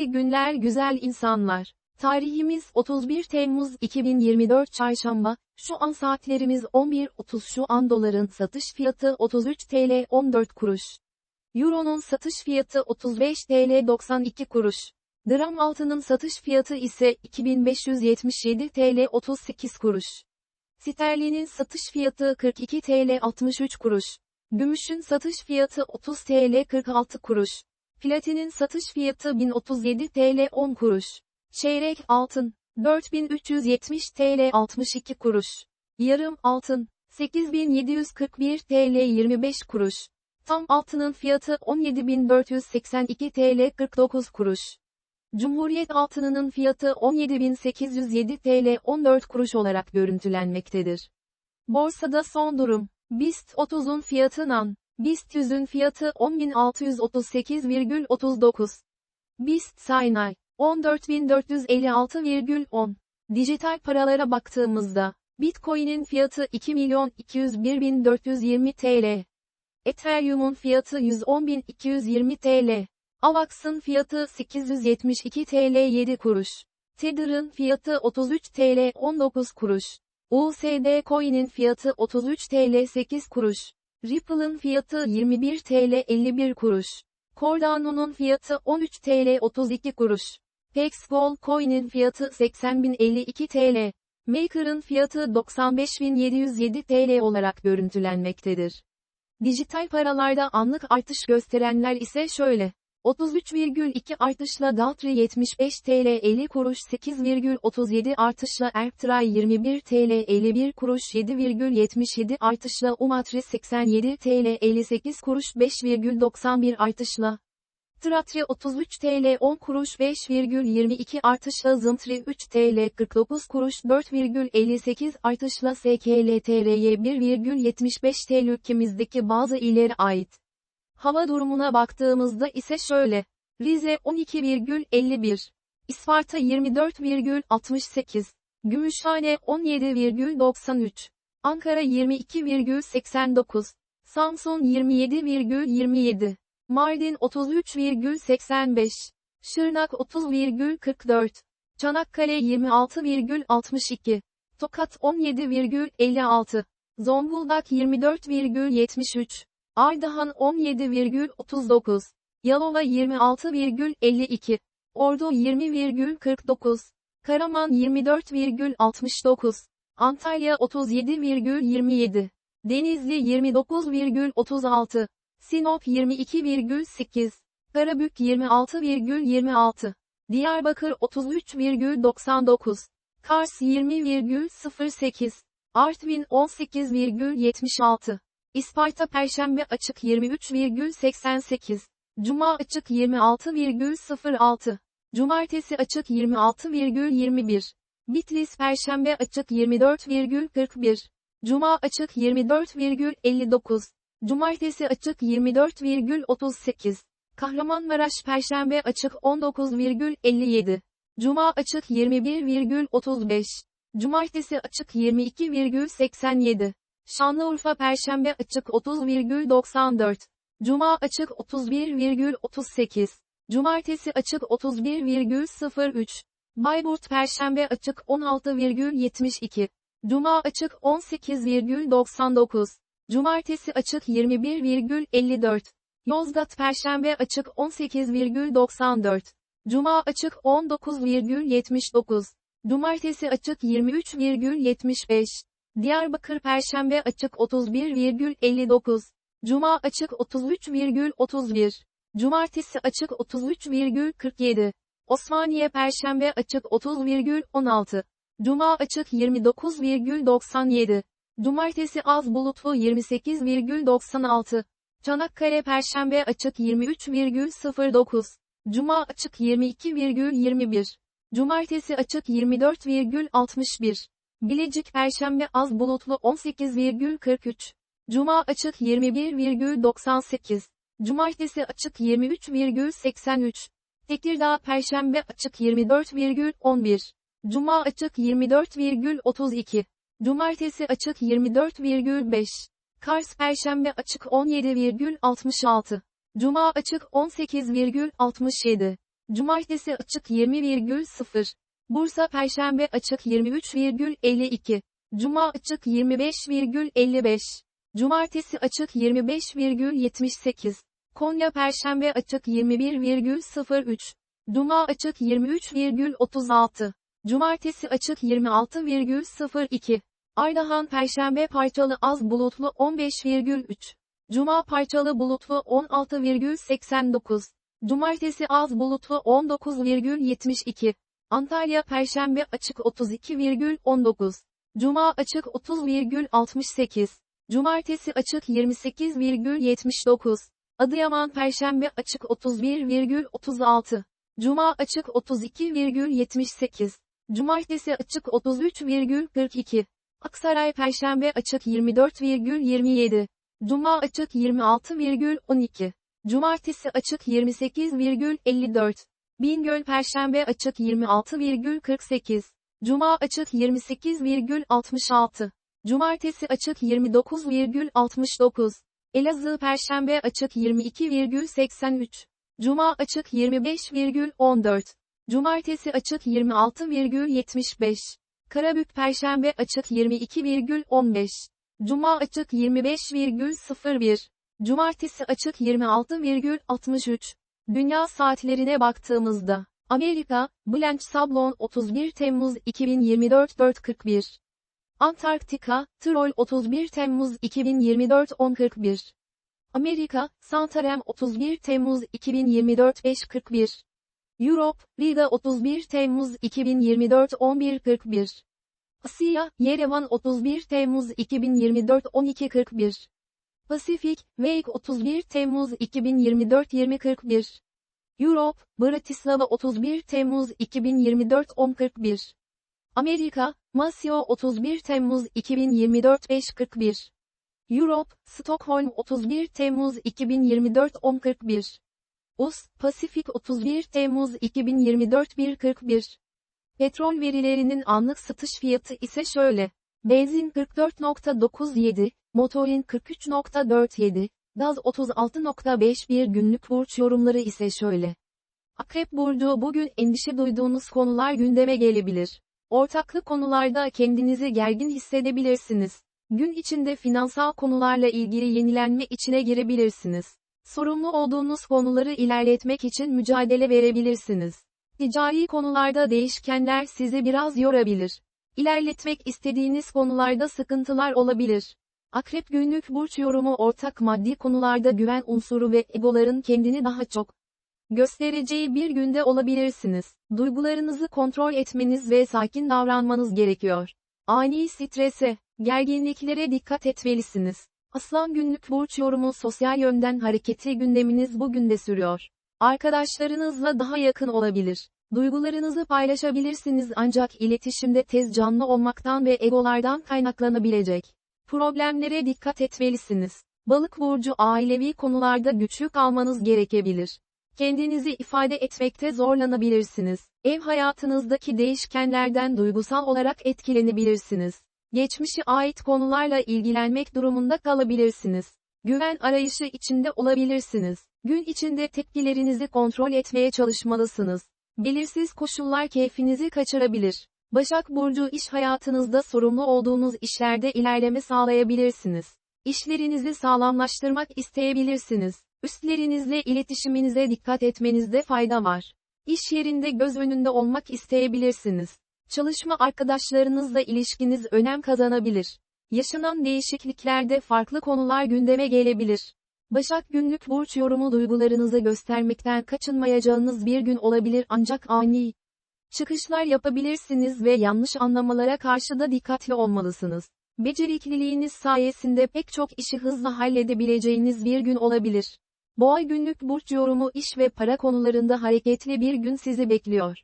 İyi günler güzel insanlar. Tarihimiz 31 Temmuz 2024 Çarşamba, şu an saatlerimiz 11.30 şu an doların satış fiyatı 33 TL 14 kuruş. Euro'nun satış fiyatı 35 TL 92 kuruş. Gram altının satış fiyatı ise 2577 TL 38 kuruş. Sterlinin satış fiyatı 42 TL 63 kuruş. Gümüşün satış fiyatı 30 TL 46 kuruş. Platinin satış fiyatı 1037 TL 10 kuruş. Çeyrek altın 4370 TL 62 kuruş. Yarım altın 8741 TL 25 kuruş. Tam altının fiyatı 17482 TL 49 kuruş. Cumhuriyet altınının fiyatı 17807 TL 14 kuruş olarak görüntülenmektedir. Borsada son durum. BIST 30'un fiyatı NAN. BIST 100'ün fiyatı 10.638,39. BIST Saynay 14.456,10. Dijital paralara baktığımızda, Bitcoin'in fiyatı 2.201.420 TL. Ethereum'un fiyatı 110.220 TL. AVAX'ın fiyatı 872 TL 7 kuruş. Tether'ın fiyatı 33 TL 19 kuruş. USD Coin'in fiyatı 33 TL 8 kuruş. Ripple'ın fiyatı 21 TL 51 kuruş. Cardano'nun fiyatı 13 TL 32 kuruş. Pex Gold Coin'in fiyatı 80.052 TL. Maker'ın fiyatı 95.707 TL olarak görüntülenmektedir. Dijital paralarda anlık artış gösterenler ise şöyle. 33,2 artışla Daltri 75 TL 50 kuruş 8,37 artışla Erptray 21 TL 51 kuruş 7,77 artışla Umatri 87 TL 58 kuruş 5,91 artışla Tratri 33 TL 10 kuruş 5,22 artışla Zıntri 3 TL 49 kuruş 4,58 artışla SKLTR'ye 1,75 TL ülkemizdeki bazı illere ait. Hava durumuna baktığımızda ise şöyle. Rize 12,51. İsparta 24,68. Gümüşhane 17,93. Ankara 22,89. Samsun 27,27. Mardin 33,85. Şırnak 30,44. Çanakkale 26,62. Tokat 17,56. Zonguldak 24,73. Ardahan 17,39. Yalova 26,52. Ordu 20,49. Karaman 24,69. Antalya 37,27. Denizli 29,36. Sinop 22,8. Karabük 26,26. Diyarbakır 33,99. Kars 20,08. Artvin 18,76. İsparta Perşembe açık 23,88. Cuma açık 26,06. Cumartesi açık 26,21. Bitlis Perşembe açık 24,41. Cuma açık 24,59. Cumartesi açık 24,38. Kahramanmaraş Perşembe açık 19,57. Cuma açık 21,35. Cumartesi açık 22,87. Şanlıurfa Perşembe açık 30,94. Cuma açık 31,38. Cumartesi açık 31,03. Bayburt Perşembe açık 16,72. Cuma açık 18,99. Cumartesi açık 21,54. Yozgat Perşembe açık 18,94. Cuma açık 19,79. Cumartesi açık 23,75. Diyarbakır Perşembe açık 31,59. Cuma açık 33,31. Cumartesi açık 33,47. Osmaniye Perşembe açık 30,16. Cuma açık 29,97. Cumartesi az bulutlu 28,96. Çanakkale Perşembe açık 23,09. Cuma açık 22,21. Cumartesi açık 24,61. Bilecik Perşembe az bulutlu 18,43. Cuma açık 21,98. Cumartesi açık 23,83. Tekirdağ Perşembe açık 24,11. Cuma açık 24,32. Cumartesi açık 24,5. Kars Perşembe açık 17,66. Cuma açık 18,67. Cumartesi açık 20,0. Bursa Perşembe açık 23,52. Cuma açık 25,55. Cumartesi açık 25,78. Konya Perşembe açık 21,03. Cuma açık 23,36. Cumartesi açık 26,02. Ardahan Perşembe parçalı az bulutlu 15,3. Cuma parçalı bulutlu 16,89. Cumartesi az bulutlu 19,72. Antalya Perşembe açık 32,19. Cuma açık 30,68. Cumartesi açık 28,79. Adıyaman Perşembe açık 31,36. Cuma açık 32,78. Cumartesi açık 33,42. Aksaray Perşembe açık 24,27. Cuma açık 26,12. Cumartesi açık 28,54. Bingöl Perşembe açık 26,48. Cuma açık 28,66. Cumartesi açık 29,69. Elazığ Perşembe açık 22,83. Cuma açık 25,14. Cumartesi açık 26,75. Karabük Perşembe açık 22,15. Cuma açık 25,01. Cumartesi açık 26,63. Dünya saatlerine baktığımızda, Amerika, Blanche Sablon 31 Temmuz 2024 4.41. Antarktika, Troll 31 Temmuz 2024 10.41. Amerika, Santarem 31 Temmuz 2024 5.41. Europe, Riga 31 Temmuz 2024 11.41. Asya, Yerevan 31 Temmuz 2024 12.41. Pasifik, Wake 31 Temmuz 2024 20.41. Europe, Bratislava 31 Temmuz 2024 10.41. Amerika, Masio 31 Temmuz 2024 5.41. Europe, Stockholm 31 Temmuz 2024 10.41. US, Pasifik 31 Temmuz 2024 1.41. Petrol verilerinin anlık satış fiyatı ise şöyle. Benzin 44.97, motorin 43.47, gaz 36.51 günlük burç yorumları ise şöyle. Akrep Burcu bugün endişe duyduğunuz konular gündeme gelebilir. Ortaklı konularda kendinizi gergin hissedebilirsiniz. Gün içinde finansal konularla ilgili yenilenme içine girebilirsiniz. Sorumlu olduğunuz konuları ilerletmek için mücadele verebilirsiniz. Ticari konularda değişkenler sizi biraz yorabilir. İlerletmek istediğiniz konularda sıkıntılar olabilir. Akrep günlük burç yorumu ortak maddi konularda güven unsuru ve egoların kendini daha çok göstereceği bir günde olabilirsiniz. Duygularınızı kontrol etmeniz ve sakin davranmanız gerekiyor. Ani strese, gerginliklere dikkat etmelisiniz. Aslan günlük burç yorumu sosyal yönden hareketi gündeminiz bugün de sürüyor. Arkadaşlarınızla daha yakın olabilir. Duygularınızı paylaşabilirsiniz ancak iletişimde tez canlı olmaktan ve egolardan kaynaklanabilecek problemlere dikkat etmelisiniz. Balık burcu ailevi konularda güçlü kalmanız gerekebilir. Kendinizi ifade etmekte zorlanabilirsiniz. Ev hayatınızdaki değişkenlerden duygusal olarak etkilenebilirsiniz. Geçmişe ait konularla ilgilenmek durumunda kalabilirsiniz. Güven arayışı içinde olabilirsiniz. Gün içinde tepkilerinizi kontrol etmeye çalışmalısınız. Belirsiz koşullar keyfinizi kaçırabilir. Başak Burcu iş hayatınızda sorumlu olduğunuz işlerde ilerleme sağlayabilirsiniz. İşlerinizi sağlamlaştırmak isteyebilirsiniz. Üstlerinizle iletişiminize dikkat etmenizde fayda var. İş yerinde göz önünde olmak isteyebilirsiniz. Çalışma arkadaşlarınızla ilişkiniz önem kazanabilir. Yaşanan değişikliklerde farklı konular gündeme gelebilir. Başak günlük burç yorumu duygularınızı göstermekten kaçınmayacağınız bir gün olabilir ancak ani çıkışlar yapabilirsiniz ve yanlış anlamalara karşı da dikkatli olmalısınız. Becerikliliğiniz sayesinde pek çok işi hızla halledebileceğiniz bir gün olabilir. Boğa günlük burç yorumu iş ve para konularında hareketli bir gün sizi bekliyor.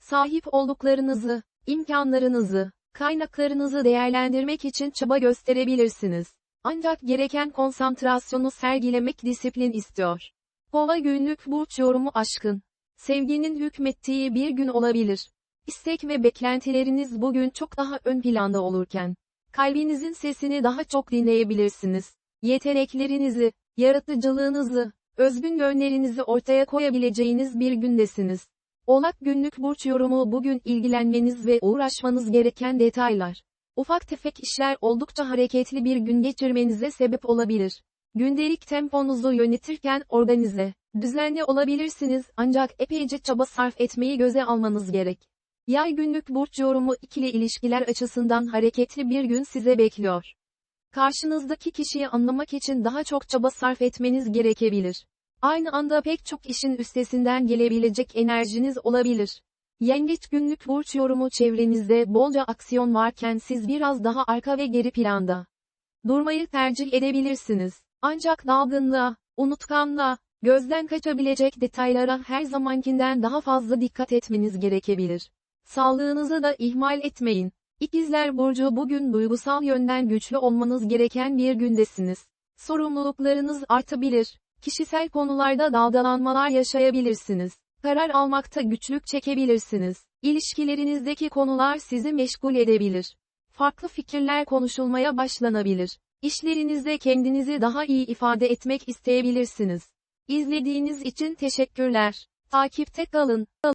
Sahip olduklarınızı, imkanlarınızı, kaynaklarınızı değerlendirmek için çaba gösterebilirsiniz. Ancak gereken konsantrasyonu sergilemek disiplin istiyor. Boğa günlük burç yorumu aşkın. Sevginin hükmettiği bir gün olabilir. İstek ve beklentileriniz bugün çok daha ön planda olurken, kalbinizin sesini daha çok dinleyebilirsiniz. Yeteneklerinizi, yaratıcılığınızı, Özgün yönlerinizi ortaya koyabileceğiniz bir gündesiniz. Oğlak günlük burç yorumu bugün ilgilenmeniz ve uğraşmanız gereken detaylar. Ufak tefek işler oldukça hareketli bir gün geçirmenize sebep olabilir. Gündelik temponuzu yönetirken organize, düzenli olabilirsiniz ancak epeyce çaba sarf etmeyi göze almanız gerek. Yay günlük burç yorumu ikili ilişkiler açısından hareketli bir gün size bekliyor. Karşınızdaki kişiyi anlamak için daha çok çaba sarf etmeniz gerekebilir. Aynı anda pek çok işin üstesinden gelebilecek enerjiniz olabilir. Yengeç günlük burç yorumu çevrenizde bolca aksiyon varken siz biraz daha arka ve geri planda. Durmayı tercih edebilirsiniz. Ancak dalgınlığa, unutkanlığa, gözden kaçabilecek detaylara her zamankinden daha fazla dikkat etmeniz gerekebilir. Sağlığınızı da ihmal etmeyin. İkizler Burcu bugün duygusal yönden güçlü olmanız gereken bir gündesiniz. Sorumluluklarınız artabilir. Kişisel konularda dalgalanmalar yaşayabilirsiniz. Karar almakta güçlük çekebilirsiniz. İlişkilerinizdeki konular sizi meşgul edebilir. Farklı fikirler konuşulmaya başlanabilir. İşlerinizde kendinizi daha iyi ifade etmek isteyebilirsiniz. İzlediğiniz için teşekkürler. Takipte kalın.